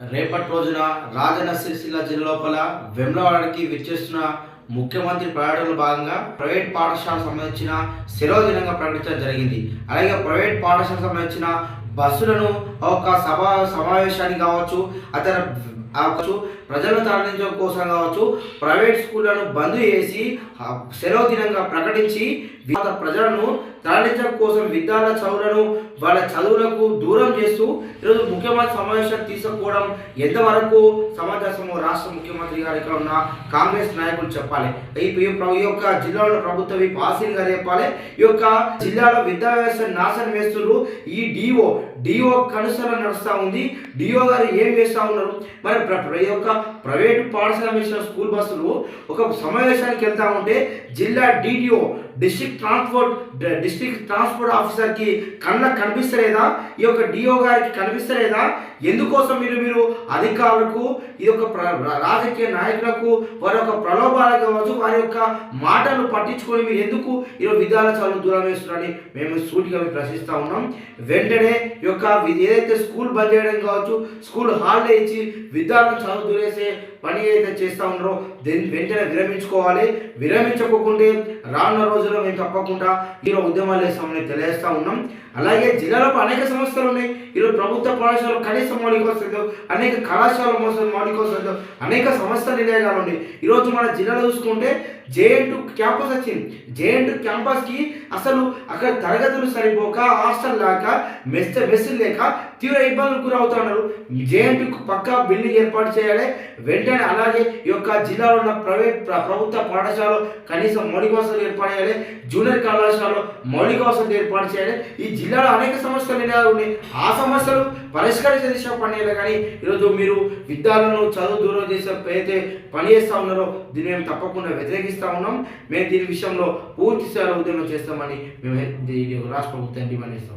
రేపటి రోజున రాజన్న సిరిసిల్ల జిల్లా లోపల వెమ్లవాడకి విచ్చేస్తున్న ముఖ్యమంత్రి పర్యటనలో భాగంగా ప్రైవేట్ పాఠశాలకు సంబంధించిన సెలవు దినంగా ప్రకటించడం జరిగింది. అలాగే ప్రైవేట్ పాఠశాలకు సంబంధించిన బస్సులను ఒక సభ సమావేశానికి కావచ్చు అతను కావచ్చు ప్రజలను తరలించడం కోసం కావచ్చు ప్రైవేట్ స్కూళ్ళను బంద్ చేసి సెలవు దినంగా ప్రకటించి ప్రజలను తరలించడం కోసం విద్యార్థుల చదువులను వాళ్ళ చదువులకు దూరం చేస్తూ ఈరోజు ముఖ్యమంత్రి సమావేశం తీసుకోవడం ఎంతవరకు సమంజసము రాష్ట్ర ముఖ్యమంత్రి గారు ఇక్కడ ఉన్న కాంగ్రెస్ నాయకులు చెప్పాలి. ఈ ఈ యొక్క జిల్లాలో ప్రభుత్వం ఈ గారు చెప్పాలి. ఈ యొక్క జిల్లాలో విద్యా వ్యవస్థ నాశనం వేస్తున్నారు ఈ డిఓ డిఓ కనుసరణ నడుస్తూ ఉంది. డిఓ గారు ఏం చేస్తూ ఉన్నారు? మరి ఈ యొక్క ప్రైవేటు పాఠశాల మిషన్ స్కూల్ బస్సులు ఒక సమావేశానికి వెళ్తా ఉంటే జిల్లా DDO district transport district transport ఆఫీసర్కి కళ్ళకు కనిపిస్తలేదా? ఈ యొక్క డిఓ గారికి కనిపిస్తలేదా? ఎందుకోసం మీరు మీరు అధికారులకు ఇది ఒక ప్ర- రాజకీయ నాయకులకు వారి యొక్క ప్రలోభాలకు కావచ్చు వారి యొక్క మాటలు పట్టించుకొని మీరు ఎందుకు ఈరోజు విద్యాలయ చదువు దూరం వేస్తున్నారని మేము సూటిగా ప్రశ్నిస్తూ ఉన్నాం. వెంటనే ఈ యొక్క ఏదైతే స్కూల్ బంద్ చేయడం కావచ్చు స్కూల్ హాలిడే ఇచ్చి విద్యార్థులను చదువు దూరేసే పని ఏదైతే చేస్తూ ఉన్నారో దీన్ని వెంటనే విరమించుకోవాలి. విరమించకుంటే రానున్న రోజుల్లో మేము తప్పకుండా ఈరోజు ఉద్యమాలు వేస్తామని తెలియజేస్తా ఉన్నాం. అలాగే జిల్లాలో అనేక సమస్యలు ఉన్నాయి. ఈరోజు ప్రభుత్వ పాఠశాలలో కనీస మౌలిక వసతులు అనేక కళాశాల మౌలిక వసతులు అనేక సమస్యలు నిలయాలు ఉన్నాయి. ఈరోజు మన జిల్లాలో చూసుకుంటే జేఎన్ క్యాంపస్ వచ్చింది. జేఎన్ క్యాంపస్కి అసలు అక్కడ తరగతులు సరిపోక హాస్టల్ లేక మెస్ మెస్సులు లేక తీవ్ర ఇబ్బందులు గురవుతున్నారు. జేఎన్ పక్క బిల్డింగ్ ఏర్పాటు చేయాలి. వెంటనే అలాగే ఈ యొక్క జిల్లాలో ఉన్న ప్రైవేట్ ప్రభుత్వ పాఠశాలలో కనీసం మౌలిక వసతులు ఏర్పాటు చేయాలి. జూనియర్ కళాశాలలో మౌలిక వసతులు ఏర్పాటు చేయాలి. ఈ జిల్లాలో అనేక సమస్యలు ఉన్నాయి. ఆ సమస్యలు పరిష్కరించే దిశ పనిచేయాలి. కానీ ఈరోజు మీరు విద్యార్థులను చదువు దూరం చేసే అయితే పని చేస్తూ ఉన్నారో దీన్ని మేము తప్పకుండా వ్యతిరేకిస్తాం. ఉన్నాం. మేము దీని విషయంలో పూర్తి స్థాయిలో ఉద్యమం చేస్తామని మేము రాష్ట్ర ప్రభుత్వాన్ని డిమాండ్ చేస్తాం.